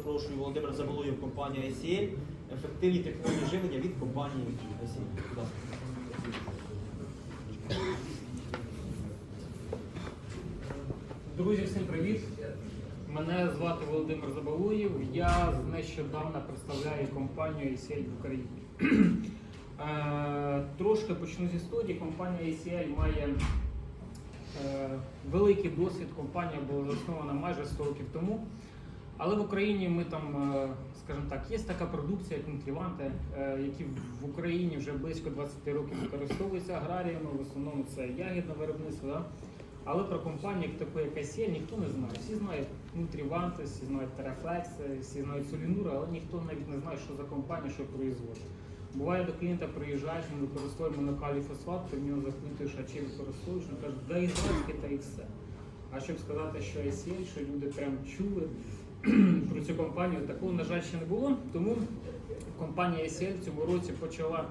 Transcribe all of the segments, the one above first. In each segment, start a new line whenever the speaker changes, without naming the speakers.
запрошую Володимира Заболоєв, компанія ICL. Ефективні технології живлення від компанії ICL.
Друзі, всім привіт! Мене звати Володимир Забалуєв. Я нещодавно представляю компанію ACL в Україні. Е, Трошки почну з історії. Компанія ACL має е, великий досвід. Компанія була заснована майже 100 років тому. Але в Україні ми там, е, скажімо так, є така продукція, як нутріванти, е, які в Україні вже близько 20 років використовуються аграріями. В основному це ягідне виробництво. Да? Але про компанію, як таку, як ICL, ніхто не знає. Всі знають нутріванти, всі знають терефлекси, всі знають солінури, але ніхто навіть не знає, що за компанія, що производить. Буває до клієнта приїжджаєш, ми використовуємо монокалій фосфат, ти в нього запитуєш, а чи використовуєш, каже, да ізраїльське та і все. А щоб сказати, що ICL, що люди прям чули про цю компанію, такого, на жаль, ще не було. Тому компанія ICL в цьому році почала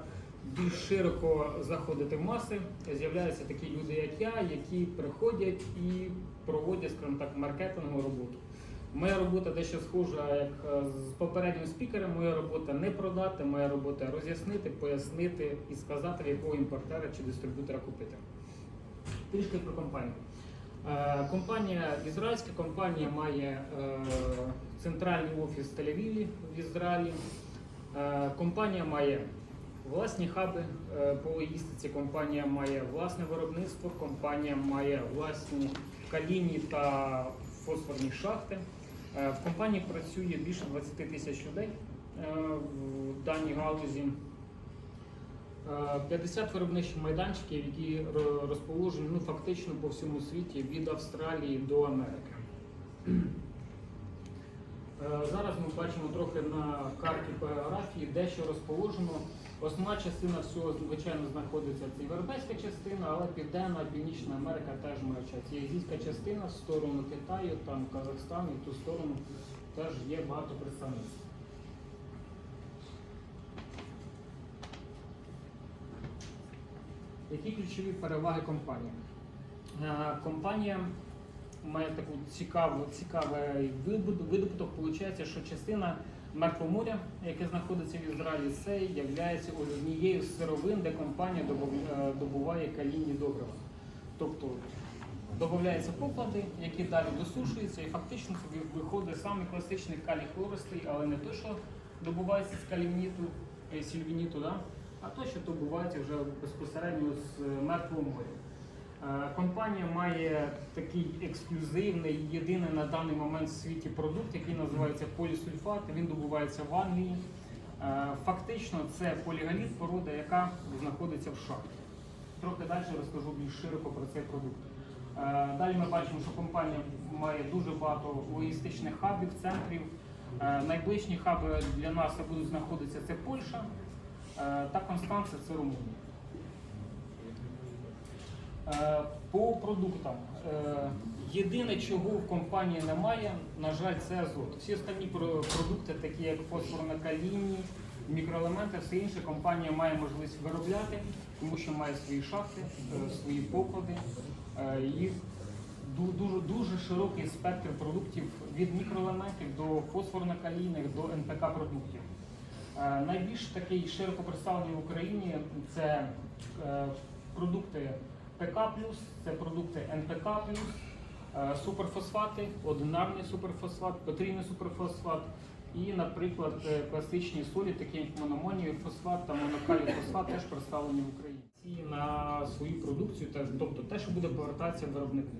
більш широко заходити в маси. З'являються такі люди, як я, які приходять і проводять, скажімо так, маркетингову роботу. Моя робота дещо схожа як е, з попереднім спікером. Моя робота не продати, моя робота роз'яснити, пояснити і сказати, якого імпортера чи дистрибутора купити. Трішки про компанію. Е, Компанія ізраїльська компанія має е, центральний офіс в Тель-Авіві в Ізраїлі. Е, Компанія має власні хаби по логістиці, компанія має власне виробництво, компанія має власні калійні та фосфорні шахти. В компанії працює більше 20 тисяч людей в даній галузі. Е, 50 виробничих майданчиків, які розположені ну, фактично по всьому світі від Австралії до Америки. Е, Зараз ми бачимо трохи на карті по географії, де що розположено. Основна частина всього, звичайно, знаходиться це європейська частина, але Південна, Північна Америка теж має час. Є азійська частина в сторону Китаю, там Казахстан і ту сторону теж є багато представництв. Які ключові переваги компанії? Е, Компанія має таку цікаву, цікавий видобуток. Виходить, що частина Мертвого моря, яке знаходиться в Ізраїлі, це є однією з сировин, де компанія е, добуває калійні добрива. Тобто додаються поклади, які далі досушуються, і фактично собі виходить саме класичний калій хлористий, але не те, що добувається з калімніту, е, сільвініту, да? А то, що добувається вже безпосередньо з е, мертвого моря. Е, Компанія має такий ексклюзивний, єдиний на даний момент в світі продукт, який називається полісульфат. Він добувається в Англії. Е, Фактично, це полігаліт, порода, яка знаходиться в шахті. Трохи далі розкажу більш широко про цей продукт. Далі ми бачимо, що компанія має дуже багато логістичних хабів, центрів. Найближчі хаби для нас будуть знаходитися це Польща та Констанца, це Румунія. Е, По продуктам. Е, Єдине, чого в компанії немає, на жаль, це азот. Всі останні продукти, такі як фосфорно-калійні, мікроелементи, все інше, компанія має можливість виробляти, тому що має свої шахти, е, свої поклади. е, ду- дуже, дуже широкий спектр продуктів від мікроелементів до фосфорно-калійних, до НПК продуктів. Е, Найбільш такий широко представлений в Україні це е, продукти ПК+, це продукти НПК+, е, суперфосфати, одинарний суперфосфат, потрійний суперфосфат і, наприклад, класичні солі, такі як мономонієвий фосфат та монокалій фосфат, теж представлені в Україні. На свою продукцію, тобто те, що буде повертатися виробнику.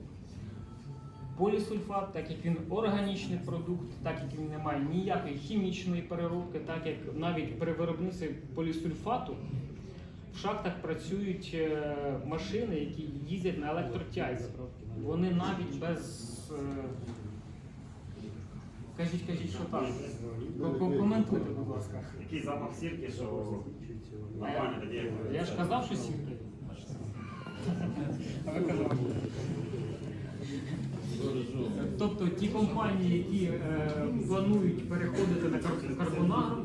Полісульфат, так як він органічний продукт, так як він не має ніякої хімічної переробки, так як навіть при виробництві полісульфату в шахтах працюють е, машини, які їздять на електротязі. Вони навіть без. е, Кажіть, кажіть, що там. Коментуйте, будь ласка.
Який запах сірки, що.
Я ж казав, що сірки. А ви казали. Тобто ті компанії, які е, планують переходити на кар- карбонагро,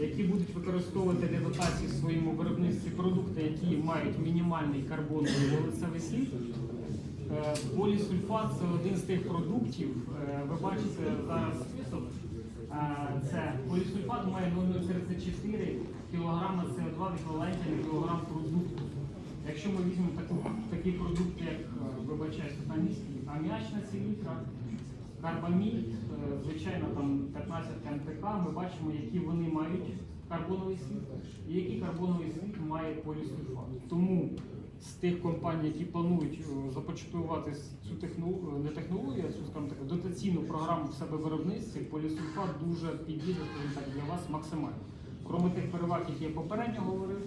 які будуть використовувати для дотації в своєму виробництві продукти, які мають мінімальний карбоновий вуглецевий слід. Е, Полісульфат це один з тих продуктів. е, Ви бачите зараз список. Е, Полісульфат має 0,34 кг СО2 в еквіваленті на кілограм продукту. Якщо ми візьмемо таку, такий продукт, як е, вибачаюсь, аміачна селітра, карбамід, е, звичайно, там 15 НПК, ми бачимо, які вони мають карбоновий слід і який карбоновий слід має полісульфат. Тому з тих компаній, які планують е, започаткувати цю технологію, не технологію, а цю скажімо так, дотаційну програму в себе виробництві, полісульфат дуже підійде для вас максимально. Кроме тих переваг, які я попередньо говорив,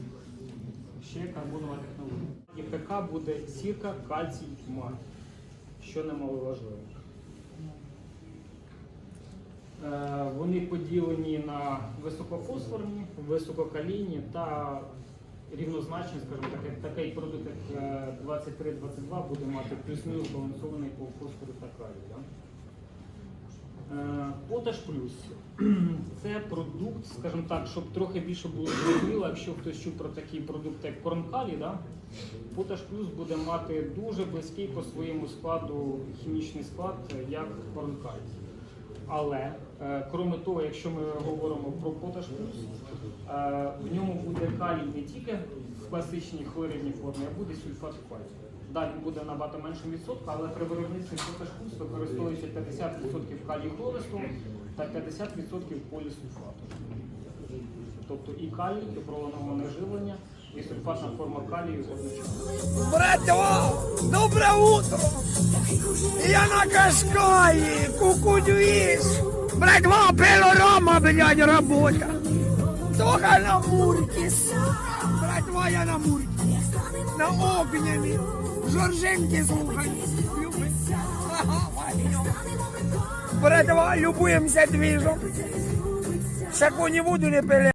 ще карбонова технологія. ЄПК буде сірка, кальцій, май, що немало важливо. Е, Вони поділені на високофосфорні, висококалійні та рівнозначні, скажімо так, такий продукт, як е, 23-22 буде мати плюс-мінус балансований по фосфору та калію. Поташ плюс. Це продукт, скажімо так, щоб трохи більше було зрозуміло, якщо хтось чув про такий продукт, як корнкалі, да? Поташ плюс буде мати дуже близький по своєму складу хімічний склад, як корнкалі. Але е, крім того, якщо ми говоримо про поташ плюс, е, в ньому буде калій не тільки в класичній хлоридній формі, а буде сульфат калію. Да, буде набагато меншим відсотком, але при виробництві поташ використовується 50% калію хлористу та 50% полісульфату. Тобто і калій, і пролоноване живлення, і сульфатна форма калію одночасно.
Братва, доброе утро! Я на Кашкаї, кукудвіз. Братва, пилорама, блядь, работа. Только на сука. Братва, я на мурке. На огнями. Жоржинки слухай. Братва, любуємося двіжом. Шаку не буду не пиле.